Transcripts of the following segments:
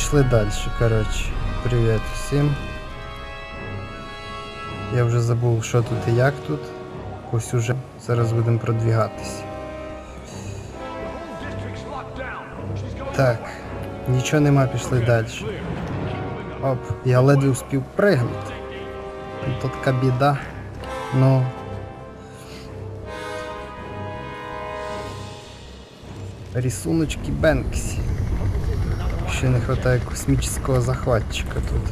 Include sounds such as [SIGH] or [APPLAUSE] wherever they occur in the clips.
Пішли далі, коротше. Привіт всім. Я вже забув, що тут і як тут. По сюжету. Зараз будемо продвігатись. Так, нічого нема, пішли далі. Оп, я ледве успів пригнути. Тут така біда. Ну. Рисуночки Бенксі. Ще не вистачає космічного захватчика тут.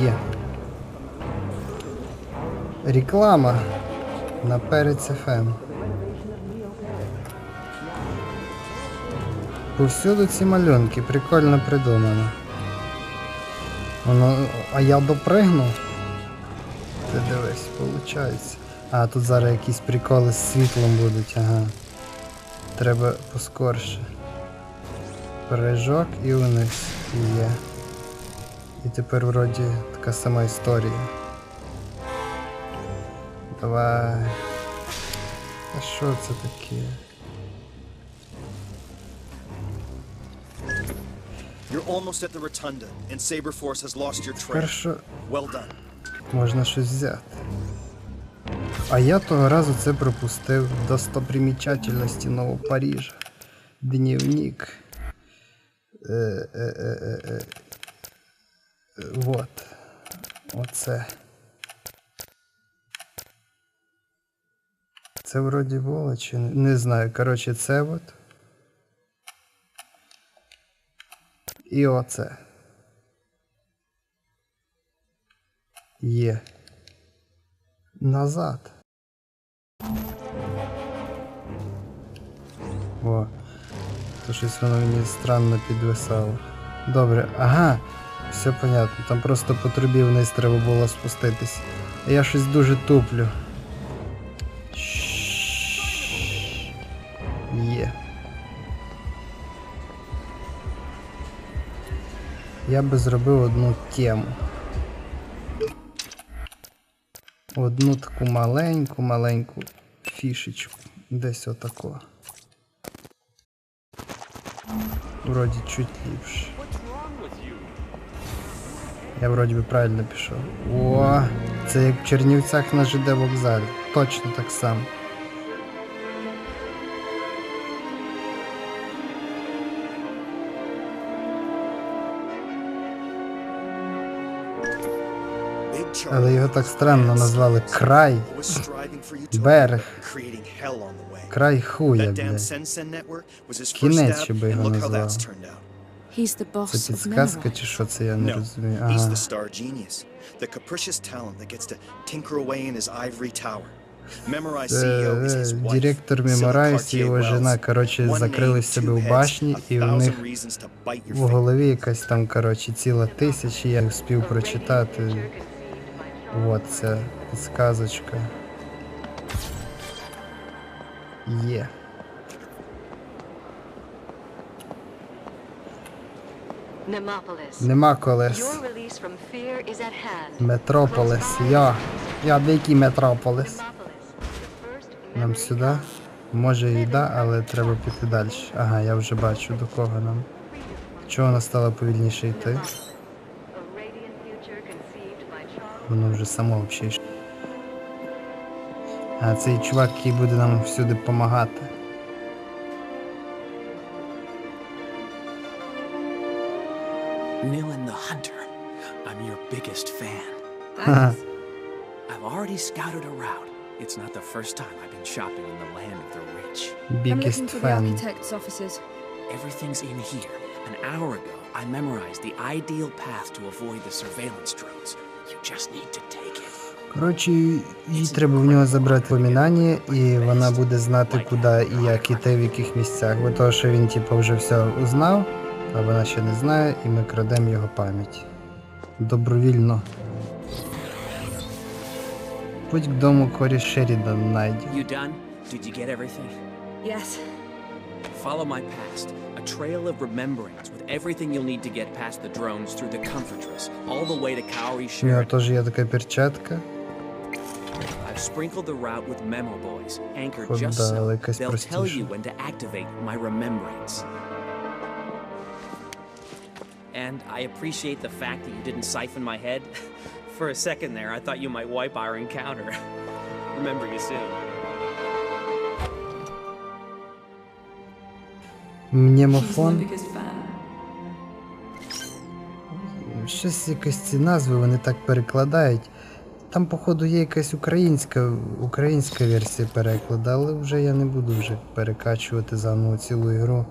Є. Реклама на перець FM. Повсюду ці малюнки, прикольно придумано. Воно. А я допригнув. Ти дивись, виходить. А, тут зараз якісь приколи з світлом будуть, ага. Треба поскорше. Прыжок і вниз. Є. І тепер вроді така сама історія. Давай. А що це таке? You're almost at the rotunda, and Saber Force has lost your trail. Well done. можна щось взяти. А я того разу це пропустив. Достопримічательності Нового Парижа. Дневник. Е, е, е, е, е. Е, Вот. Оце. Це вроді було чи не? Не знаю. Коротше, це от. І оце. Є. Назад. Щось воно мені странно підвисало. Добре, ага. Все понятно. Там просто по трубі вниз треба було спуститись. Я щось дуже туплю. Є. Я би зробив одну тему. Одну таку маленьку, маленьку фішечку. Десь отако. Вроді чуть ліпше. Я вроді би правильно пішов. О, це як в Чернівцях на ЖД вокзалі. Точно так само. Але його так странно назвали край. Берег. Край хуя, блядь. Кінець, щоб його. He's the boss Це of підсказка чи що це я не No, розумію. he's Ага. the star genius, the capricious talent that gets to tinker away in his ivory tower. Memorize CEO is his Е, wife. Директор Меморайс і його жена, коротше, закрили себе в башні, і в них в голові якась там, коротше, ціла тисяча, я не встиг прочитати. От ця підсказочка. Є. Нема колес. Метрополис. Я. Я дикий метрополис. Нам сюди. Може і да, але треба піти далі. Ага, я вже бачу до кого нам. Чого вона стала повільніше йти? Воно вже само взагалі. йшло. А цей чувак, який буде нам всюди допомагати. Nilin the Hunter. I'm your biggest fan. Thanks. [LAUGHS] I've already scouted a route. It's not the first time I've been shopping in the land of the rich. I'm Biggest looking for the fan. architect's offices. Everything's in here. An hour ago, I memorized the ideal path to avoid the surveillance drones. You just need to take it. Коротше, їй треба в нього забрати помінання, і вона буде знати, куди і як іти, в яких місцях. Бо того, що він типу вже все узнав, а вона ще не знає, і ми крадемо його пам'ять. Добровільно. Путь к дому Корі Шерідан найді. You done? Did you get everything? Yes. Follow my past. A trail of remembrance with everything you'll need to get past the drones through the Comfortress, all the way to Kaori У нього теж є така перчатка. I've Sprinkle the route with memo buoys, anchored Хоч just да, але so. якась They'll tell простіша. you when to activate my remembrance. And I appreciate the fact that you didn't siphon my head. [LAUGHS] For a second there, I thought you might wipe our encounter. [LAUGHS] Remember you soon. Мнемофон. Щось якось ці назви вони так перекладають. Там, походу, є якась українська, українська версія перекладу, але вже я не буду вже перекачувати заново цілу ігру.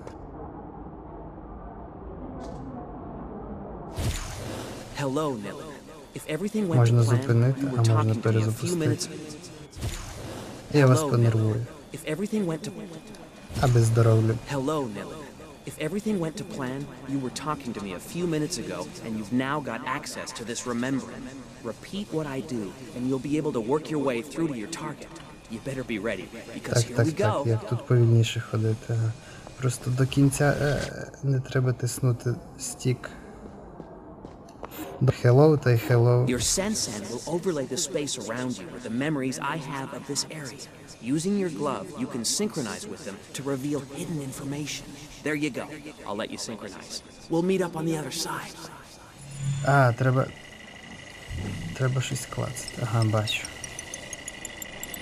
Hello, If Можна зупинити, а можна перезапустити. Я вас понервую. Аби здоровлю. Hello, Nilly. If everything went to plan, you were talking to me a few minutes ago, and you've now got access to this remembering. Repeat what I do, and you'll be able to work your way through to your target. You better be ready, because Так, here так, we так, go. як тут повільніше ходити. Ага. Просто до кінця е, не треба тиснути стік. Hello та й hello. Your Sensen will overlay the space around you with the memories I have of this area. Using your glove, you can synchronize with them to reveal hidden information. There you go. I'll let you synchronize. We'll meet up on the other side. А, треба. Треба щось клацати. Ага, бачу.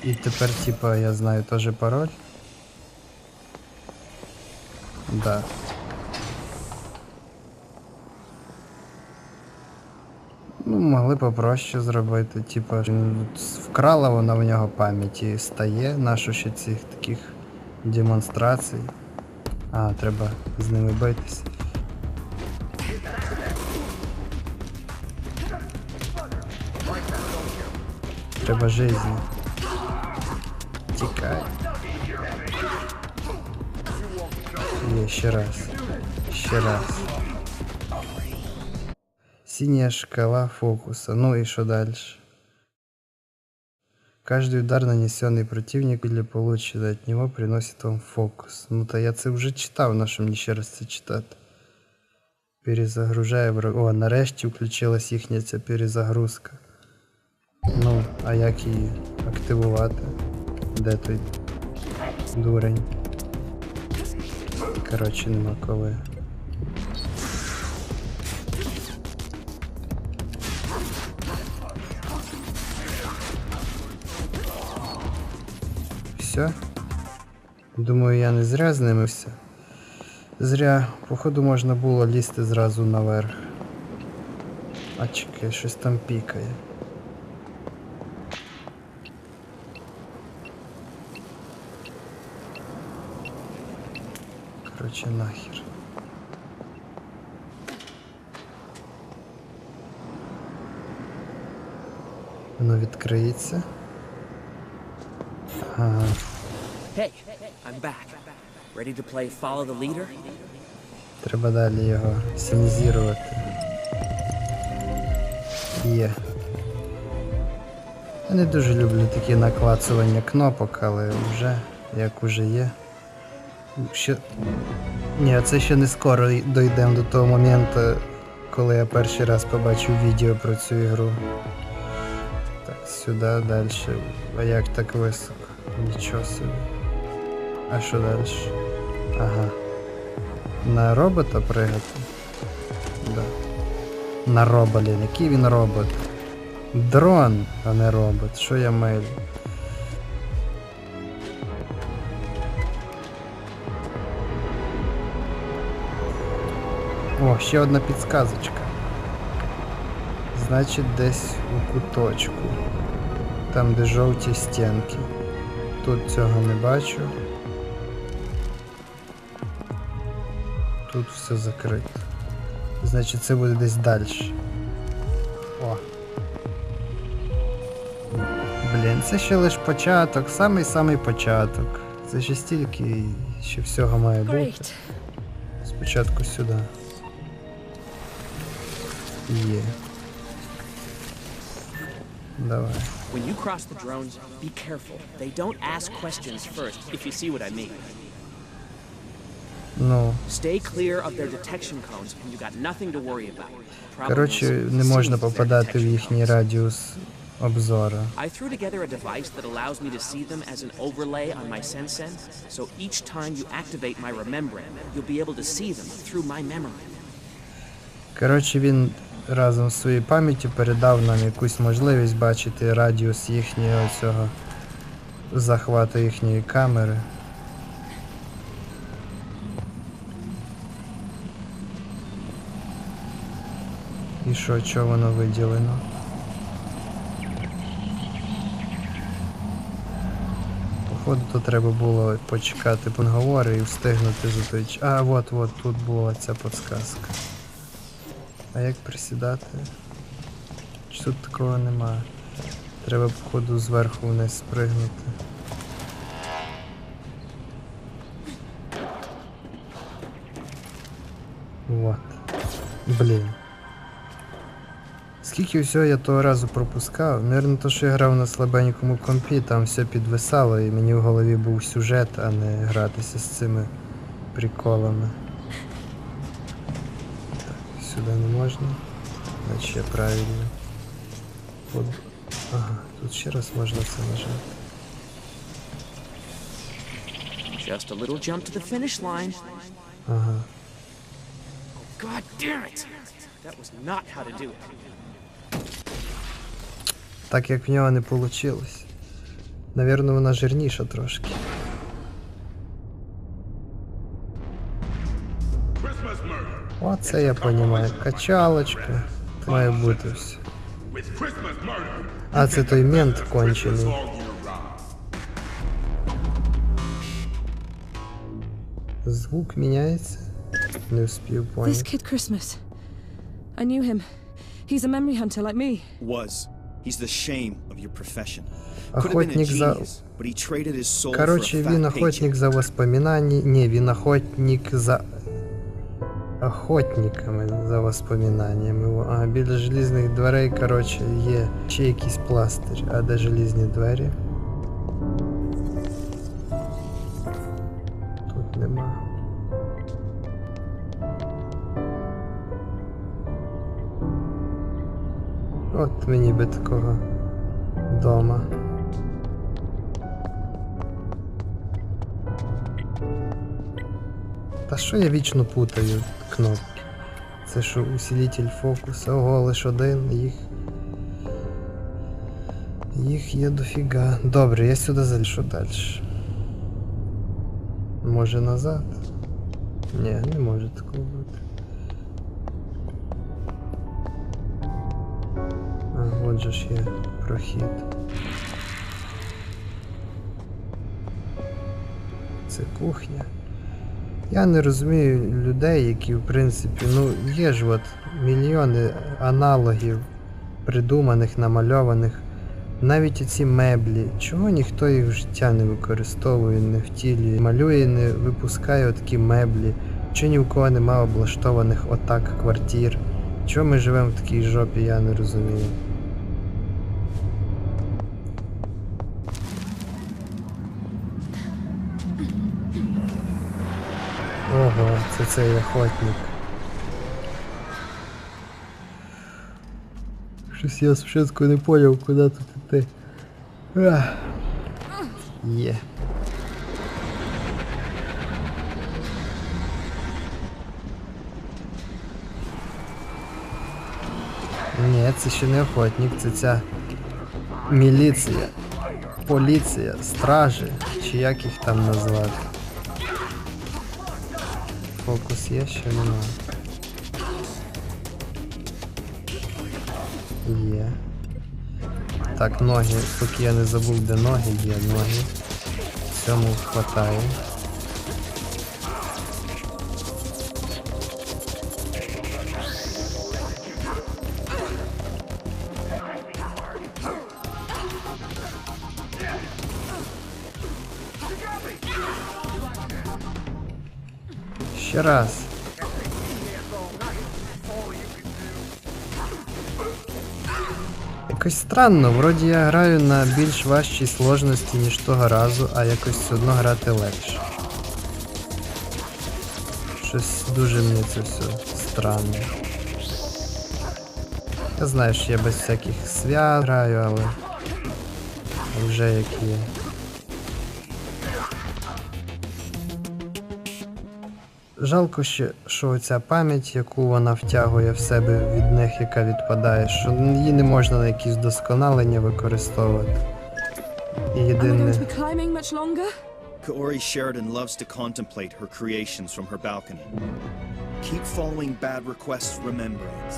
І тепер, типа, я знаю теж пароль. Да. Ну, могли попроще зробити. Типа, ну, вкрала вона в нього пам'яті стає. Нащо ще цих таких демонстрацій. А, треба з ними битись. Треба жизни. Тікай. Є, ще раз. Ще раз. Синяя шкала фокуса. Ну и что дальше? Каждый удар, нанесенный противнику или полученный от него, приносит вам фокус. Ну то я це вже читав, на що мені ще раз це читати. Перезагружає враг. О, нарешті включилась їхня ця перезагрузка. Ну, а як її активувати? Де той дурень? Коротше, нема коли. Все? Думаю, я не зря з ними все. Зря, походу, можна було лізти зразу наверх. А чекай, щось там пікає. Короче, нахер. Воно відкриється. Hey, I'm back. Ready to play Follow the Leader? Треба далі його синізувати. Є. Я не дуже люблю такі наклацування кнопок, але вже як уже є. Ще... Ні, це ще не скоро дійдемо до того моменту, коли я перший раз побачив відео про цю ігру. Так, сюди, далі. А як так високо? Нічого собі. А що далі? Ага. На робота пригати? Да. На роболін. Який він робот? Дрон, а не робот. Що я милю? О, ще одна підсказочка. Значить, десь у куточку. Там, де жовті стінки. Тут цього не бачу. Тут все закрито. Значить, це буде десь далі. О. Блін, це ще лише початок, самий-самий початок. Це ще стільки ще всього має бути. Спочатку сюди. Є. Давай. When you cross the drones, be careful. They don't ask questions first, if you see what I mean. Ну, Stay clear of their detection cones, and you got nothing to worry about. Problem коротше, is, не можна seeing their попадати в detection їхній cones. радіус обзору. I threw together a device that allows me to see them as an overlay on my Sensen, so each time you activate my Remembran, you'll be able to see them through my memory. Коротше, він разом з своєю пам'яттю передав нам якусь можливість бачити радіус їхнього цього захвату їхньої камери. І що, чого воно виділено? Походу, то треба було почекати поговори і встигнути за той А, от, от, тут була ця подсказка. А як присідати? Чи тут такого немає? Треба, походу, зверху вниз спригнути. Вот. Блін. Скільки всього я того разу пропускав? Наверно, то, що я грав на слабенькому компі, там все підвисало і мені в голові був сюжет, а не гратися з цими приколами. Сюди не можна. Значить я правильно. От... Ага, тут ще раз можна це нажати. Just a little jump to the finish line. Ага. God damn it! That was not how to do it. Так як в нього не вийшло. Навірно, вона жирніша трошки. Оце я понімаю. Качалочка. Має бути все. With Christmas murder. А це той мент Christmas кончений. all year round. Звук міняється. Не вспів This поняти. kid Christmas. I knew him. He's a memory hunter like me. Was. He's the shame of your profession. Could have been a Охотник за. genius, but he traded his soul for Короче, a він fat охотник paycheck. за воспоминаннями. Ні, він охотник за. Охотниками за воспоминаннями. А біля желізних дверей, короче, є ще якийсь пластир. А де желізні двері? Тут нема. От мені би такого дома. Та що я вічно путаю кнопки? Це що усилитель фокуса, ого, лиш один, їх. Їх є дофіга. Добре, я сюди залішу далі. Може назад? Ні, не може такого бути. А, от же ж є прохід. Це кухня. Я не розумію людей, які, в принципі, ну, є ж от мільйони аналогів, придуманих, намальованих. Навіть оці меблі. Чого ніхто їх в життя не використовує, не втілює, малює, не випускає такі меблі. Чи ні в кого нема облаштованих отак квартир? Чого ми живемо в такій жопі, я не розумію. Це цей охотник. Щось я спочатку не поняв, куди тут іти. Є. Ні, це ще не охотник, це ця міліція, поліція, стражі, чи як їх там назвати. Фокус є, ще немає. Є. Так, ноги, поки я не забув, де ноги, є ноги. Цьому хватає. Ще раз. Якось странно, вроді я граю на більш важчій сложності, ніж того разу, а якось все одно грати легше. Щось дуже мені це все странно. Я знаю, що я без всяких свят граю, але вже як є. Жалко ще, що оця пам'ять, яку вона втягує в себе від них, яка відпадає, що її не можна на якісь досконалення використовувати. І єдине. Kaori Sheridan loves to contemplate her creations from her balcony. Keep following bad requests, remembrance.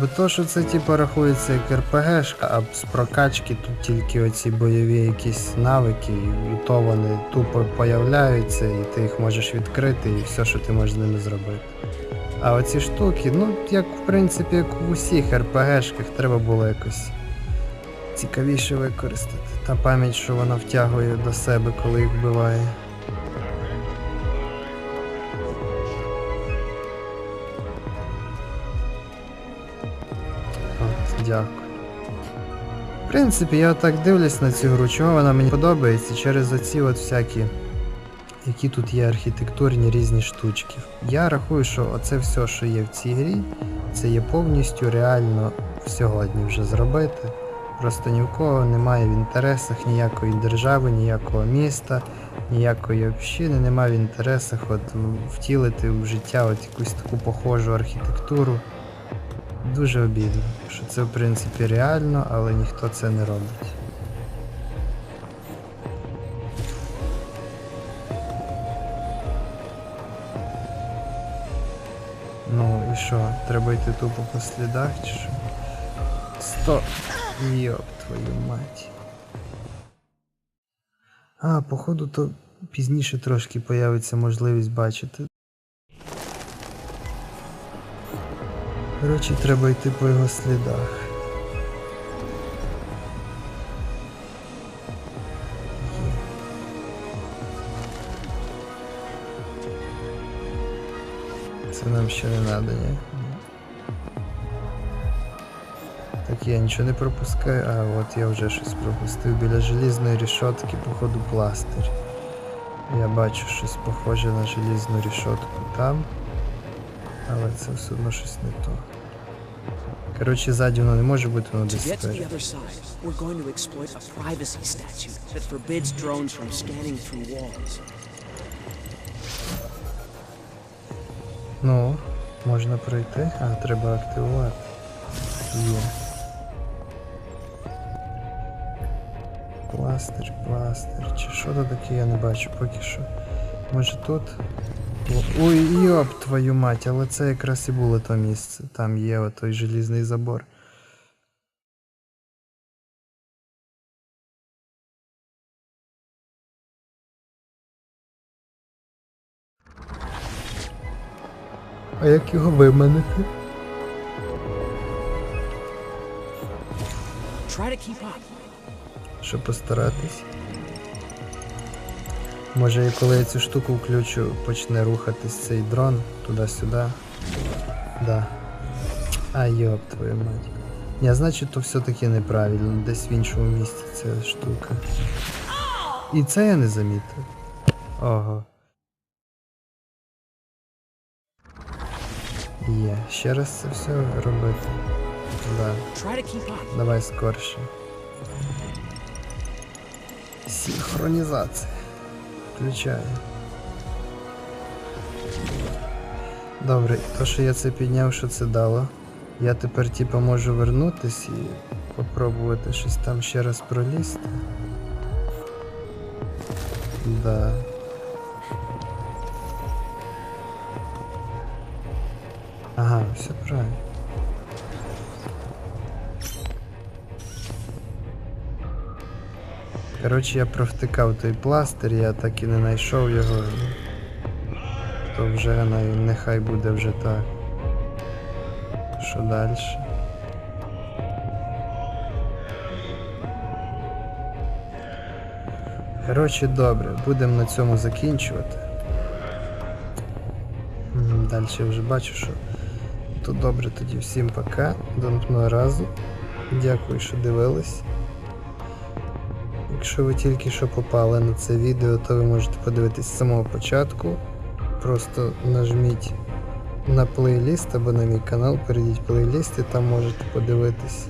Бо то, що це типу рахується як РПГшка, а з прокачки тут тільки оці бойові якісь навики, і то вони тупо появляються, і ти їх можеш відкрити, і все, що ти можеш з ними зробити. А оці штуки, ну, як в принципі, як в усіх РПГшках, треба було якось цікавіше використати. Та пам'ять, що вона втягує до себе, коли їх вбиває. Дякую. В принципі, я так дивлюсь на цю гру, чого вона мені подобається через оці от всякі, які тут є архітектурні різні штучки. Я рахую, що оце все, що є в цій грі, це є повністю реально сьогодні вже зробити. Просто ні в кого немає в інтересах ніякої держави, ніякого міста, ніякої общини, немає в інтересах от втілити в життя от якусь таку похожу архітектуру. Дуже обідно, що це в принципі реально, але ніхто це не робить. Ну і що, треба йти тупо по слідах чи що? Стоп! Йоп твою мать. А, походу, то пізніше трошки появиться можливість бачити. Коротше, треба йти по його слідах. Це нам ще не надо, ні? Так я нічого не пропускаю, а от я вже щось пропустив. Біля желізної рішотки, походу, пластир. Я бачу щось похоже на желізну рішотку там. Але це все одно щось не то. Коротше, ззаді воно не може бути, воно десь. Ну, можна пройти, а треба активувати. Є. Пластир, пластир. Чи що то таке, я не бачу поки що. Може тут. Ой, йоп твою мать, але це якраз і було то місце. Там є отой желізний забор. А як його виманити? Try to keep up. Щоб постаратись. Може, і коли я цю штуку включу, почне рухатись цей дрон туди-сюди. Да. А йоп твою мать. Ні, значить, то все-таки неправильно. Десь в іншому місці ця штука. І це я не замітив. Ого. Є. Ще раз це все робити. Да. Давай скорше. Синхронізація. Включаю. Добре, то, що я це підняв, що це дало. Я тепер типа можу вернутись і попробувати щось там ще раз пролізти. Да. Ага, все правильно. Коротше, я провтикав той пластир, я так і не знайшов його. То вже нехай буде вже так. Що далі? Коротше, добре, будемо на цьому закінчувати. Далі я вже бачу, що то добре тоді всім пока. До наступного разу. Дякую, що дивились. Якщо ви тільки що попали на це відео, то ви можете подивитись з самого початку. Просто нажміть на плейліст або на мій канал. Перейдіть в плейліст і там можете подивитись.